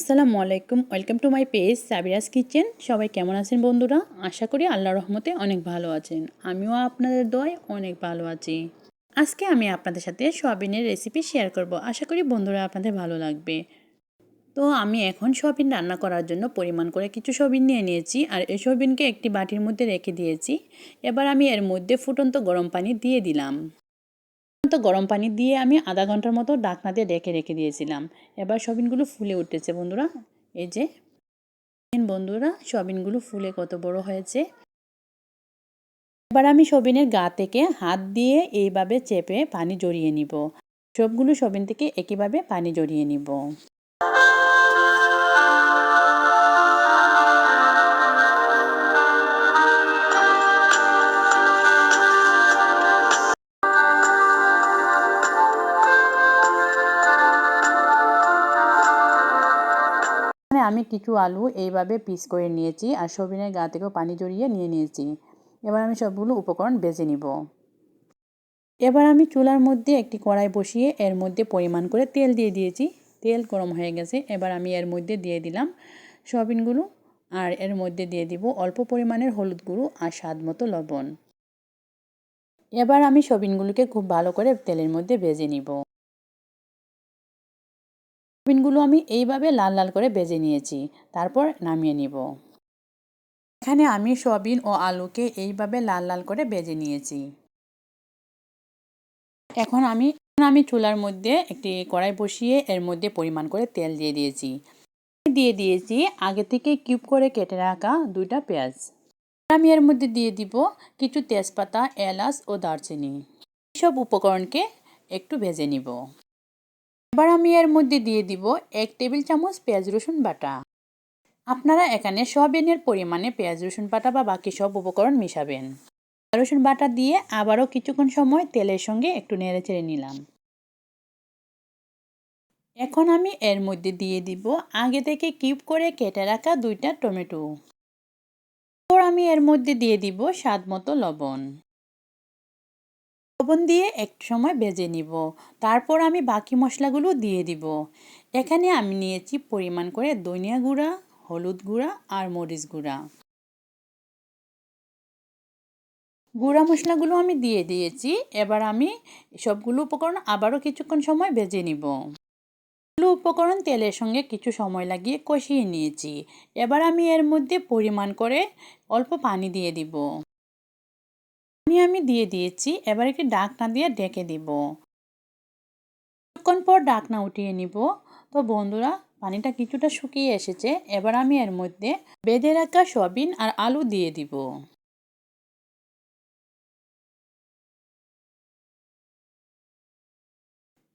আসসালামু আলাইকুম, welcome to my page Sabira's kitchen. সবাই কেমন আছেন বন্ধুরা? আশা করি আল্লাহ রহমতে অনেক ভালো আছেন। আমিও আপনাদের দয় অনেক ভালো আছি। আজকে আমি আপনাদের সাথে সোয়াবিনের রেসিপি শেয়ার করব। আশা করি বন্ধুরা আপনাদের ভালো লাগবে। তো আমি এখন সোয়াবিন রান্না করার জন্য পরিমাণ করে কিছু সোয়াবিন নিয়ে নিয়েছি আর এই সোয়াবিনকে একটি বাটির মধ্যে রেখে দিয়েছি। এবার আমি এর মধ্যে ফুটন্ত গরম পানি দিয়ে দিলাম। তো গরম পানি দিয়ে আমি আধা ঘণ্টার মতো ডাকনা দিয়ে ডেকে রেখে দিয়েছিলাম। এবার সবিনগুলো ফুলে উঠেছে বন্ধুরা। এই যে বন্ধুরা, সবিনগুলো ফুলে কত বড় হয়েছে। এবার আমি সবিনের গা থেকে হাত দিয়ে এইভাবে চেপে পানি জড়িয়ে নিব। সবগুলো সবিন থেকে একইভাবে পানি জড়িয়ে নিব। আমি কিছু আলু এইভাবে পিস করে নিয়েছি আর সবিনের গা থেকেও পানি জড়িয়ে নিয়ে নিয়েছি। এবার আমি সবগুলো উপকরণ বেজে নিব। এবার আমি চুলার মধ্যে একটি কড়াই বসিয়ে এর মধ্যে পরিমাণ করে তেল দিয়ে দিয়েছি। তেল গরম হয়ে গেছে, এবার আমি এর মধ্যে দিয়ে দিলাম সয়াবিনগুলো আর এর মধ্যে দিয়ে দিব অল্প পরিমাণের হলুদ গুঁড়ো আর স্বাদ মতো লবণ। এবার আমি সবিনগুলোকে খুব ভালো করে তেলের মধ্যে ভেজে নিব। সয়াবিনগুলো আমি এইভাবে লাল লাল করে বেজে নিয়েছি। তারপর নামিয়ে নিব। এখানে আমি সয়াবিন ও আলুকে এইভাবে লাল লাল করে বেজে নিয়েছি। এখন আমি আমি চুলার মধ্যে একটি কড়াই বসিয়ে এর মধ্যে পরিমাণ করে তেল দিয়ে দিয়েছি। দিয়ে দিয়েছি আগে থেকে কিউব করে কেটে রাখা দুইটা পেঁয়াজ। আমি এর মধ্যে দিয়ে দিব কিছু তেজপাতা, এলাচ ও দারচিনি। সব উপকরণকে একটু ভেজে নিব। এবার আমি এর মধ্যে দিয়ে দিব এক টেবিল চামচ পেঁয়াজ, রসুন বাটা। আপনারা এখানে সয়াবিনের পরিমাণে পেঁয়াজ, রসুন বাটা বা বাকি সব উপকরণ মিশাবেন। রসুন বাটা দিয়ে আবারও কিছুক্ষণ সময় তেলের সঙ্গে একটু নেড়ে চেড়ে নিলাম। এখন আমি এর মধ্যে দিয়ে দিব আগে থেকে কিউব করে কেটে রাখা দুইটা টমেটো। আমি এর মধ্যে দিয়ে দিব স্বাদ মতো লবণ। লবণ দিয়ে একটু সময় ভেজে নিব। তারপর আমি বাকি মশলাগুলো দিয়ে দিব। এখানে আমি নিয়েছি পরিমাণ করে ধনিয়া গুঁড়া, হলুদ গুঁড়া আর মরিচ গুঁড়া। গুঁড়া মশলাগুলো আমি দিয়ে দিয়েছি। এবার আমি সবগুলো উপকরণ আবারও কিছুক্ষণ সময় ভেজে নিব। উপকরণ তেলের সঙ্গে কিছু সময় লাগিয়ে কষিয়ে নিয়েছি। এবার আমি এর মধ্যে পরিমাণ করে অল্প পানি দিয়ে দিব। পানি আমি দিয়ে দিয়েছি, এবার একটি ডাকনা দিয়ে ডেকে দিব। কিছুক্ষণ পর ডাকনা উঠিয়ে নিব। তো বন্ধুরা, পানিটা কিছুটা শুকিয়ে এসেছে, এবার আমি এর মধ্যে বেঁধে রাখা সয়াবিন আর আলু দিয়ে দিব।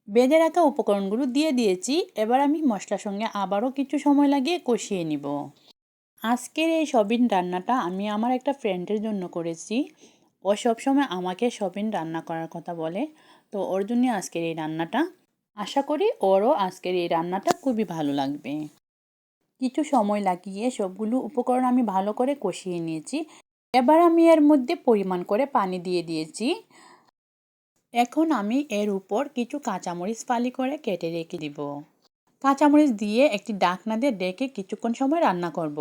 বেঁধে রাখা উপকরণগুলো দিয়ে দিয়েছি, এবার আমি মশলার সঙ্গে আবারও কিছু সময় লাগিয়ে কষিয়ে নিব। আজকের এই সবিন রান্নাটা আমি আমার একটা ফ্রেন্ডের জন্য করেছি। ও সবসময় আমাকে সবিন রান্না করার কথা বলে। তো ওর জন্য আজকের এই রান্নাটা। আশা করি ওরও আজকের এই রান্নাটা খুবই ভালো লাগবে। কিছু সময় লাগিয়ে সবগুলো উপকরণ আমি ভালো করে কষিয়ে নিয়েছি। এবার আমি এর মধ্যে পরিমাণ করে পানি দিয়ে দিয়েছি। এখন আমি এর উপর কিছু কাঁচামরিচ ফালি করে কেটে রেখে দিব। কাঁচামরিচ দিয়ে একটি ডাকনা দিয়ে ডেকে কিছুক্ষণ সময় রান্না করব।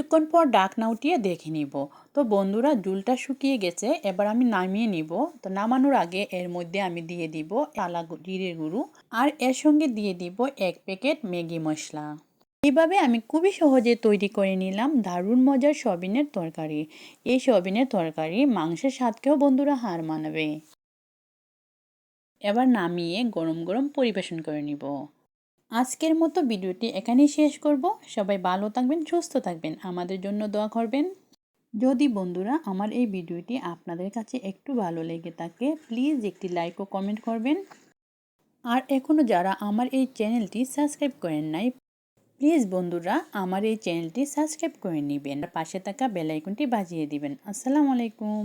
কিছুক্ষণ পর ডাকনা উঠিয়ে দেখে নিব। তো বন্ধুরা, জুলটা শুকিয়ে গেছে, এবার আমি নামিয়ে নিব। তো নামানোর আগে এর মধ্যে আমি দিয়ে দিব আলা জিরের গুঁড়ো আর এর সঙ্গে দিয়ে দিব এক প্যাকেট ম্যাগি মশলা। এইভাবে আমি খুবই সহজে তৈরি করে নিলাম দারুণ মজার সবিনের তরকারি। এই সবিনের তরকারি মাংসের স্বাদকেও বন্ধুরা হার মানাবে। এবার নামিয়ে গরম গরম পরিবেশন করে নিব। আজকের মতো ভিডিওটি এখানেই শেষ করব। সবাই ভালো থাকবেন, সুস্থ থাকবেন। আমাদের জন্য দোয়া করবেন। যদি বন্ধুরা আমার এই ভিডিওটি আপনাদের কাছে একটু ভালো লেগে থাকে প্লিজ একটি লাইক ও কমেন্ট করবেন। আর এখনও যারা আমার এই চ্যানেলটি সাবস্ক্রাইব করেন নাই প্লিজ বন্ধুরা আমার এই চ্যানেলটি সাবস্ক্রাইব করে নেবেন। পাশে থাকা বেলাইকনটি বাজিয়ে দিবেন। আসসালামু আলাইকুম।